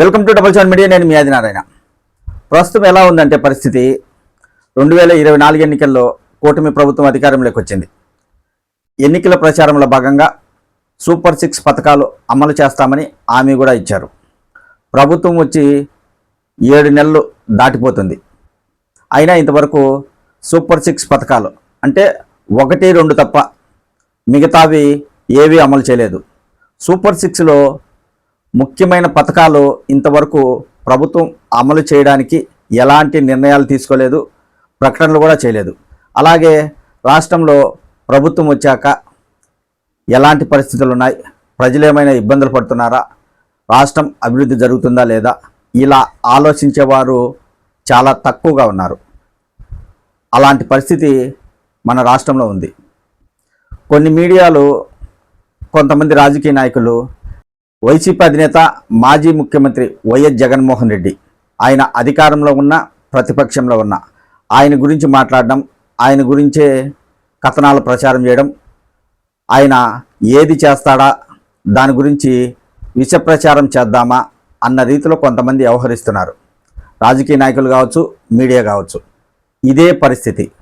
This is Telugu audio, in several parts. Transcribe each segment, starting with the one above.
Welcome to double seven media నేను మీ ఆదినారాయణ ప్రస్తుతం ఎలా ఉందంటే పరిస్థితి రెండు వేల ఇరవై నాలుగు ఎన్నికల్లో కూటమి ప్రభుత్వం అధికారంలోకి వచ్చింది. ఎన్నికల ప్రచారంలో భాగంగా సూపర్ సిక్స్ పథకాలు అమలు చేస్తామని హామీ కూడా ఇచ్చారు. ప్రభుత్వం వచ్చి ఏడు నెలలు దాటిపోతుంది. అయినా ఇంతవరకు సూపర్ సిక్స్ పథకాలు అంటే ఒకటి రెండు తప్ప మిగతావి ఏవి అమలు చేయలేదు. సూపర్ సిక్స్లో ముఖ్యమైన పథకాలు ఇంతవరకు ప్రభుత్వం అమలు చేయడానికి ఎలాంటి నిర్ణయాలు తీసుకోలేదు ప్రకటనలు కూడా చేయలేదు. అలాగే రాష్ట్రంలో ప్రభుత్వం వచ్చాక ఎలాంటి పరిస్థితులు ఉన్నాయి ప్రజలు ఏమైనా ఇబ్బందులు పడుతున్నారా రాష్ట్రం అభివృద్ధి జరుగుతుందా లేదా ఇలా ఆలోచించేవారు చాలా తక్కువగా ఉన్నారు. అలాంటి పరిస్థితి మన రాష్ట్రంలో ఉంది. కొన్ని మీడియాలు కొంతమంది రాజకీయ నాయకులు వైసీపీ అధినేత మాజీ ముఖ్యమంత్రి వైఎస్ జగన్మోహన్ రెడ్డి. ఆయన అధికారంలో ఉన్న ప్రతిపక్షంలో ఉన్న. ఆయన గురించి మాట్లాడడం ఆయన గురించే కథనాలు ప్రచారం చేయడం ఆయన ఏది చేస్తాడా దాని గురించి విష ప్రచారం చేద్దామా అన్న రీతిలో కొంతమంది వ్యవహరిస్తున్నారు. రాజకీయ నాయకులు కావచ్చు మీడియా కావచ్చు. ఇదే పరిస్థితి.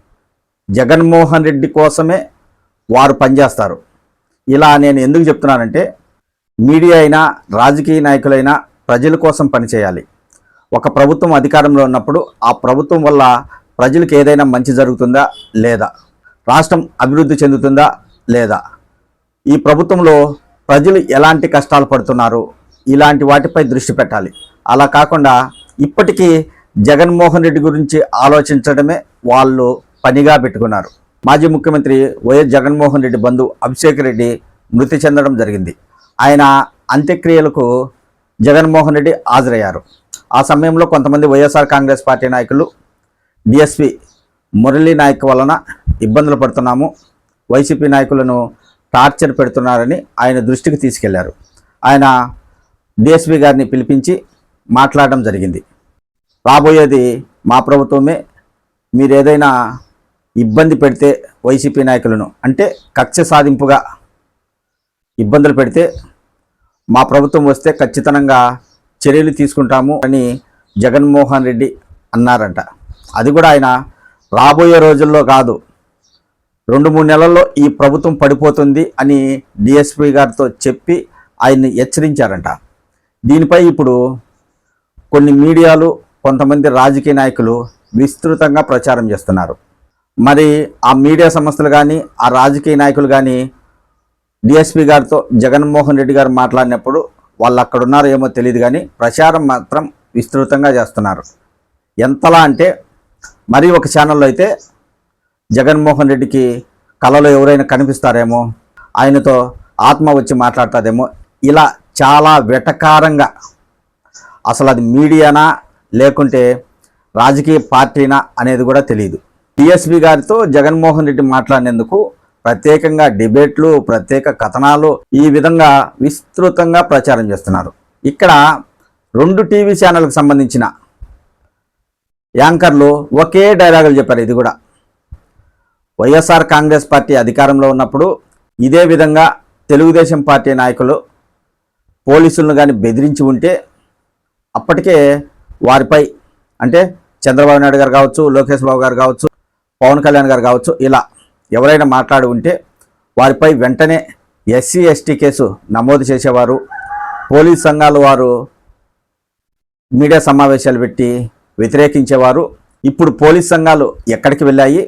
జగన్మోహన్ రెడ్డి కోసమే వారు పనిచేస్తారు. ఇలా నేను ఎందుకు చెప్తున్నానంటే మీడియా అయినా రాజకీయ నాయకులైనా ప్రజల కోసం పనిచేయాలి. ఒక ప్రభుత్వం అధికారంలో ఉన్నప్పుడు ఆ ప్రభుత్వం వల్ల ప్రజలకు ఏదైనా మంచి జరుగుతుందా లేదా? రాష్ట్రం అభివృద్ధి చెందుతుందా లేదా? ఈ ప్రభుత్వంలో ప్రజలు ఎలాంటి కష్టాలు పడుతున్నారు? ఇలాంటి వాటిపై దృష్టి పెట్టాలి. అలా కాకుండా ఇప్పటికీ జగన్మోహన్ రెడ్డి గురించి ఆలోచించడమే వాళ్ళు పనిగా పెట్టుకున్నారు. మాజీ ముఖ్యమంత్రి వైఎస్ జగన్మోహన్ రెడ్డి బంధు అభిషేక్ రెడ్డి మృతి చెందడం జరిగింది. ఆయన అంత్యక్రియలకు జగన్మోహన్ రెడ్డి హాజరయ్యారు. ఆ సమయంలో కొంతమంది వైఎస్ఆర్ కాంగ్రెస్ పార్టీ నాయకులు డిఎస్పి మురళీ నాయక్ వలన ఇబ్బందులు పడుతున్నాము. వైసీపీ నాయకులను టార్చర్ పెడుతున్నారని ఆయన దృష్టికి తీసుకెళ్ళారు. ఆయన డిఎస్పి గారిని పిలిపించి మాట్లాడడం జరిగింది. రాబోయేది మా ప్రభుత్వమే. మీరేదైనా ఇబ్బంది పెడితే వైసీపీ నాయకులను అంటే కక్ష సాధింపుగా ఇబ్బందులు పెడితే మా ప్రభుత్వం వస్తే ఖచ్చితంగా చర్యలు తీసుకుంటాము అని జగన్మోహన్ రెడ్డి అన్నారంట. అది కూడా ఆయన రాబోయే రోజుల్లో కాదు. రెండు మూడు నెలల్లో ఈ ప్రభుత్వం పడిపోతుంది అని డిఎస్పి గారితో చెప్పి ఆయన్ని హెచ్చరించారంట. దీనిపై ఇప్పుడు కొన్ని మీడియాలు కొంతమంది రాజకీయ నాయకులు విస్తృతంగా ప్రచారం చేస్తున్నారు. మరి ఆ మీడియా సంస్థలు కానీ ఆ రాజకీయ నాయకులు కానీ డిఎస్పి గారితో జగన్మోహన్ రెడ్డి గారు మాట్లాడినప్పుడు వాళ్ళు అక్కడ ఉన్నారో ఏమో తెలియదు కానీ ప్రచారం మాత్రం విస్తృతంగా చేస్తున్నారు. ఎంతలా అంటే మరి ఒక ఛానల్లో అయితే జగన్మోహన్ రెడ్డికి కళలో ఎవరైనా కనిపిస్తారేమో ఆయనతో ఆత్మ వచ్చి మాట్లాడుతుందేమో ఇలా చాలా వెటకారంగా అసలు అది మీడియానా లేకుంటే రాజకీయ పార్టీనా అనేది కూడా తెలియదు డిఎస్పి గారితో జగన్మోహన్ రెడ్డి మాట్లాడినందుకు ప్రత్యేకంగా డిబేట్లు ప్రత్యేక కథనాలు ఈ విధంగా విస్తృతంగా ప్రచారం చేస్తున్నారు. ఇక్కడ రెండు టీవీ ఛానల్కి సంబంధించిన యాంకర్లు ఒకే డైలాగులు చెప్పారు. ఇది కూడా వైఎస్ఆర్ కాంగ్రెస్ పార్టీ అధికారంలో ఉన్నప్పుడు ఇదే విధంగా తెలుగుదేశం పార్టీ నాయకులు పోలీసులను కానీ బెదిరించి ఉంటే అప్పటికే వారిపై అంటే చంద్రబాబు నాయుడు గారు కావచ్చు లోకేష్ బాబు గారు కావచ్చు పవన్ కళ్యాణ్ గారు కావచ్చు ఇలా ఎవరైనా మాట్లాడి ఉంటే వారిపై వెంటనే ఎస్సీ ఎస్టీ కేసు నమోదు చేసేవారు. పోలీస్ సంఘాల వారు మీడియా సమావేశాలు పెట్టి వ్యతిరేకించేవారు. ఇప్పుడు పోలీస్ సంఘాలు ఎక్కడికి వెళ్ళాయి?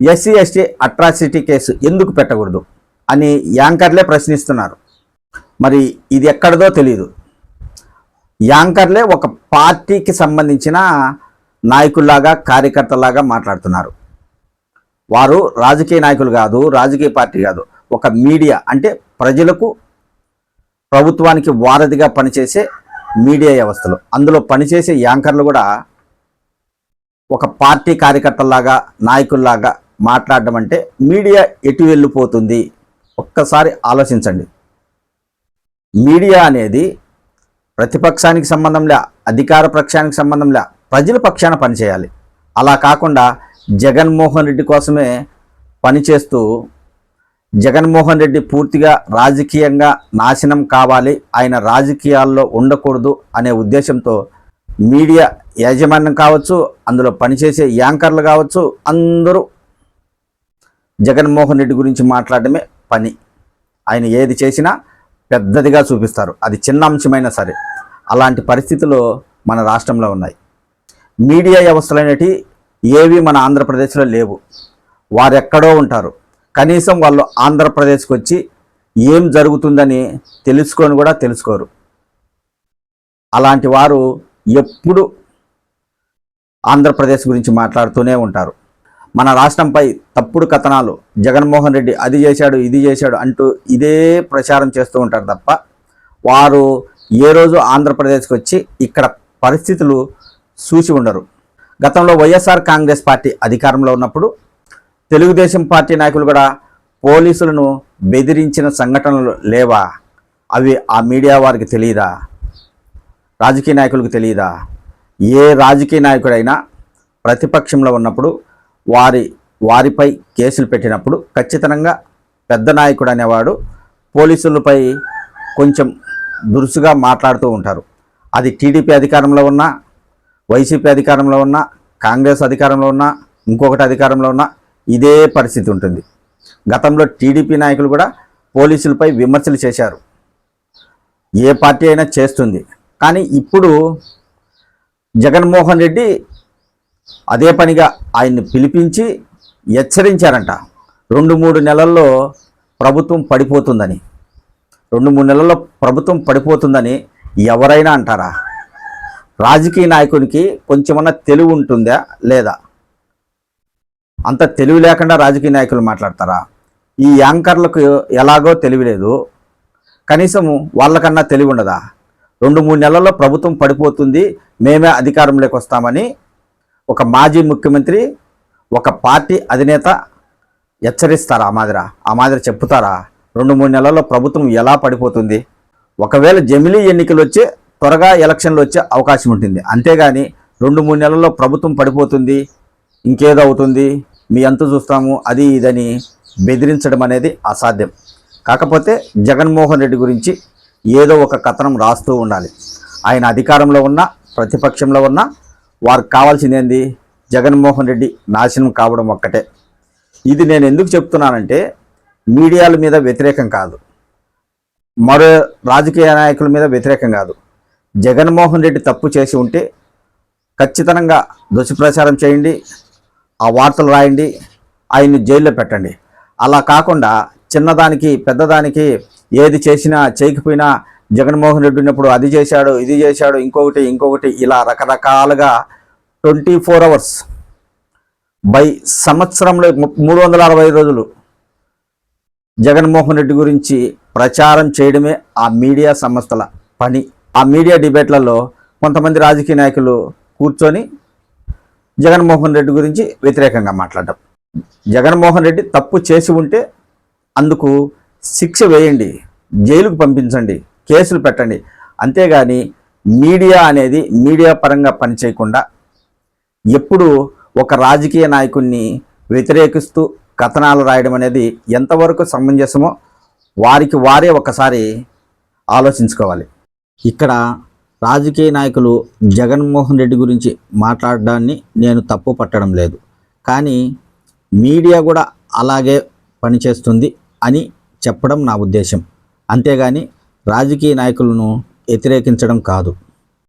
ఎస్సీ ఎస్టీ అట్రాసిటీ కేసు ఎందుకు పెట్టకూడదు అని యాంకర్లే ప్రశ్నిస్తున్నారు. మరి ఇది ఎక్కడదో తెలియదు యాంకర్లే ఒక పార్టీకి సంబంధించిన నాయకుల్లాగా కార్యకర్తలాగా మాట్లాడుతున్నారు. వారు రాజకీయ నాయకులు కాదు రాజకీయ పార్టీ కాదు. ఒక మీడియా అంటే ప్రజలకు ప్రభుత్వానికి వారధిగా పనిచేసే మీడియా వ్యవస్థలు. అందులో పనిచేసే యాంకర్లు కూడా ఒక పార్టీ కార్యకర్తల్లాగా నాయకుల్లాగా మాట్లాడడం అంటే మీడియా ఎటు వెళ్ళిపోతుంది? ఒక్కసారి ఆలోచించండి. మీడియా అనేది ప్రతిపక్షానికి సంబంధంలే అధికార పక్షానికి సంబంధంలే ప్రజల పక్షాన పనిచేయాలి. అలా కాకుండా జగన్మోహన్ రెడ్డి కోసమే పనిచేస్తూ జగన్మోహన్ రెడ్డి పూర్తిగా రాజకీయంగా నాశనం కావాలి. ఆయన రాజకీయాల్లో ఉండకూడదు అనే ఉద్దేశంతో మీడియా యాజమాన్యం కావచ్చు అందులో పనిచేసే యాంకర్లు కావచ్చు అందరూ జగన్మోహన్ రెడ్డి గురించి మాట్లాడడమే పని. ఆయన ఏది చేసినా పెద్దదిగా చూపిస్తారు. అది చిన్న అంశమైనా సరే. అలాంటి పరిస్థితులు మన రాష్ట్రంలో ఉన్నాయి. మీడియా వ్యవస్థలు అనేటివి ఏవి మన ఆంధ్రప్రదేశ్లో లేవు. వారు ఎక్కడో ఉంటారు. కనీసం వాళ్ళు ఆంధ్రప్రదేశ్కి వచ్చి ఏం జరుగుతుందని తెలుసుకొని కూడా తెలుసుకోరు. అలాంటి వారు ఎప్పుడు ఆంధ్రప్రదేశ్ గురించి మాట్లాడుతూనే ఉంటారు. మన రాష్ట్రంపై తప్పుడు కథనాలు జగన్మోహన్ రెడ్డి అది చేశాడు ఇది చేశాడు అంటూ ఇదే ప్రచారం చేస్తూ ఉంటారు తప్ప వారు ఏ రోజు ఆంధ్రప్రదేశ్కి వచ్చి ఇక్కడ పరిస్థితులు చూసి ఉండరు. గతంలో వైఎస్ఆర్ కాంగ్రెస్ పార్టీ అధికారంలో ఉన్నప్పుడు తెలుగుదేశం పార్టీ నాయకులు కూడా పోలీసులను బెదిరించిన సంఘటనలు లేవా? అవి ఆ మీడియా వారికి తెలియదా రాజకీయ నాయకులకు తెలియదా ఏ రాజకీయ నాయకుడైనా ప్రతిపక్షంలో ఉన్నప్పుడు వారి వారిపై కేసులు పెట్టినప్పుడు ఖచ్చితంగా పెద్ద నాయకుడు అనేవాడు పోలీసులపై కొంచెం దురుసుగా మాట్లాడుతూ ఉంటారు. అది టీడీపీ అధికారంలో ఉన్నా వైసీపీ అధికారంలో ఉన్నా కాంగ్రెస్ అధికారంలో ఉన్నా ఇంకొకటి అధికారంలో ఉన్నా ఇదే పరిస్థితి ఉంటుంది. గతంలో టీడీపీ నాయకులు కూడా పోలీసులపై విమర్శలు చేశారు. ఏ పార్టీ అయినా చేస్తుంది. కానీ ఇప్పుడు జగన్మోహన్ రెడ్డి అదే పనిగా ఆయన్ని పిలిపించి హెచ్చరించారంట. రెండు మూడు నెలల్లో ప్రభుత్వం పడిపోతుందని. రెండు మూడు నెలల్లో ప్రభుత్వం పడిపోతుందని ఎవరైనా అంటారా? రాజకీయ నాయకునికి కొంచెమన్నా తెలివి ఉంటుందా? లేదా? అంత తెలివి లేకుండా రాజకీయ నాయకులు మాట్లాడతారా? ఈ యాంకర్లకు ఎలాగో తెలివి లేదు. కనీసం వాళ్ళకన్నా తెలివి ఉండదా? రెండు మూడు నెలల్లో ప్రభుత్వం పడిపోతుంది మేమే అధికారంలోకి వస్తామని ఒక మాజీ ముఖ్యమంత్రి ఒక పార్టీ అధినేత హెచ్చరిస్తారా ఆ మాదిర? ఆ మాదిర చెప్తారా రెండు మూడు నెలల్లో ప్రభుత్వం ఎలా పడిపోతుంది? ఒకవేళ జమిలీ ఎన్నికలు వచ్చే త్వరగా ఎలక్షన్లు వచ్చే అవకాశం ఉంటుంది. అంతేగాని రెండు మూడు నెలల్లో ప్రభుత్వం పడిపోతుంది ఇంకేదో అవుతుంది మీ అంత చూస్తాము అది ఇదని బెదిరించడం అనేది అసాధ్యం. కాకపోతే జగన్మోహన్ రెడ్డి గురించి ఏదో ఒక కథనం రాస్తూ ఉండాలి. ఆయన అధికారంలో ఉన్న ప్రతిపక్షంలో ఉన్న వారికి కావాల్సింది ఏంది? జగన్మోహన్ రెడ్డి నాశనం కావడం ఒక్కటే. ఇది నేను ఎందుకు చెప్తున్నానంటే మీడియాల మీద వ్యతిరేకం కాదు. మరో రాజకీయ నాయకుల మీద వ్యతిరేకం కాదు. జగన్మోహన్ రెడ్డి తప్పు చేసి ఉంటే ఖచ్చితంగా దుష్ప్రచారం చేయండి ఆ వార్తలు రాయండి ఆయన్ని జైల్లో పెట్టండి. అలా కాకుండా చిన్నదానికి పెద్దదానికి ఏది చేసినా చేయకపోయినా జగన్మోహన్ రెడ్డి ఉన్నప్పుడు అది చేశాడు ఇది చేశాడు ఇంకొకటి ఇంకొకటి ఇలా రకరకాలుగా ట్వంటీ ఫోర్ అవర్స్ బై సంవత్సరంలో మూడు వందల అరవై రోజులు జగన్మోహన్ రెడ్డి గురించి ప్రచారం చేయడమే ఆ మీడియా సంస్థల పని. ఆ మీడియా డిబేట్లలో కొంతమంది రాజకీయ నాయకులు కూర్చొని జగన్మోహన్ రెడ్డి గురించి వ్యతిరేకంగా మాట్లాడటం జగన్మోహన్ రెడ్డి తప్పు చేసి ఉంటే అందుకు శిక్ష వేయండి జైలుకు పంపించండి కేసులు పెట్టండి. అంతేగాని మీడియా అనేది మీడియా పరంగా పనిచేయకుండా ఎప్పుడు ఒక రాజకీయ నాయకుడిని వ్యతిరేకిస్తూ కథనాలు రాయడం అనేది ఎంతవరకు సమంజసమో వారికి వారే ఒకసారి ఆలోచించుకోవాలి. ఇక్కడ రాజకీయ నాయకులు జగన్మోహన్ రెడ్డి గురించి మాట్లాడడాన్ని నేను తప్పు పట్టడం లేదు. కానీ మీడియా కూడా అలాగే పనిచేస్తుంది అని చెప్పడం నా ఉద్దేశం. అంతేగాని రాజకీయ నాయకులను వ్యతిరేకించడం కాదు.